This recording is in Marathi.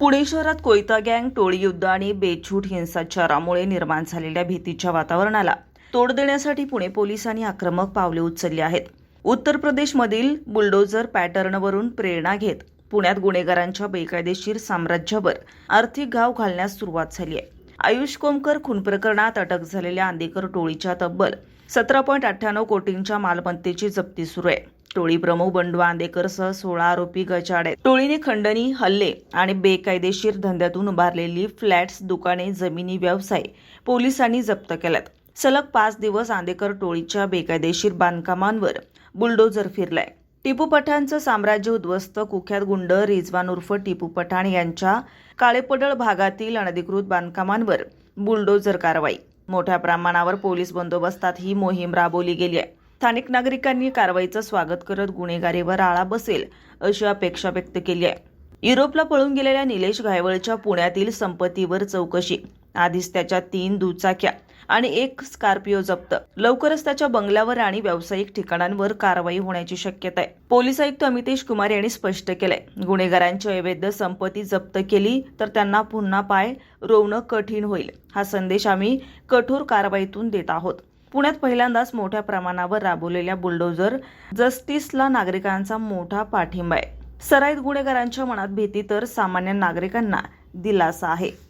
पुणे शहरात कोयता गँग टोळी युद्ध आणि बेछूट हिंसाचारामुळे निर्माण झालेल्या भीतीच्या वातावरणाला तोड देण्यासाठी पुणे पोलिसांनी आक्रमक पावले उचलली आहेत. उत्तर प्रदेशमधील बुलडोझर पॅटर्नवरून प्रेरणा घेत पुण्यात गुन्हेगारांच्या बेकायदेशीर साम्राज्यावर आर्थिक घाव घालण्यास सुरुवात झाली आहे. आयुष कोमकर खून प्रकरणात अटक झालेल्या आंदेकर टोळीच्या तब्बल सतरा पॉईंट अठ्ठ्याण्णव कोटींच्या मालमत्तेची जप्ती सुरू आहे. टोळी प्रमुख बंडू आंदेकरसह सोळा आरोपी गचाड आहेत. टोळीने खंडणी हल्ले आणि बेकायदेशीर धंद्यातून उभारलेली फ्लॅट्स दुकाने जमिनी व्यवसाय पोलिसांनी जप्त केल्यात. सलग पाच दिवस आंदेकर टोळीच्या बेकायदेशीर बांधकामांवर बुलडोजर फिरलाय. टिपू पठाणचं साम्राज्य उद्ध्वस्त कुख्यात गुंड रिजवान उर्फ टिपू पठाण यांच्या काळेपडळ भागातील अनधिकृत बांधकामांवर बुलडोजर कारवाई. मोठ्या प्रमाणावर पोलीस बंदोबस्तात ही मोहीम राबवली गेली आहे. स्थानिक नागरिकांनी कारवाईचं स्वागत करत गुन्हेगारीवर आळा बसेल अशी अपेक्षा व्यक्त केली आहे. युरोपला पळून गेलेल्या निलेश घायवळच्या पुण्यातील संपत्तीवर चौकशी. आधीच त्याच्या तीन दुचाक्या आणि एक स्कॉर्पिओ जप्त. लवकरच त्याच्या बंगल्यावर आणि व्यावसायिक ठिकाणांवर कारवाई होण्याची शक्यता आहे. पोलीस आयुक्त अमितेश कुमार यांनी स्पष्ट केलंय. गुन्हेगारांची अवैध संपत्ती जप्त केली तर त्यांना पुन्हा पाय रोवणं कठीण होईल. हा संदेश आम्ही कठोर कारवाईतून देत आहोत. पुण्यात पहिल्यांदाच मोठ्या प्रमाणावर राबवलेल्या बुलडोजर जस्टिसला नागरिकांचा मोठा पाठिंबा आहे. सराईत गुन्हेगारांच्या मनात भीती तर सामान्य नागरिकांना दिलासा आहे.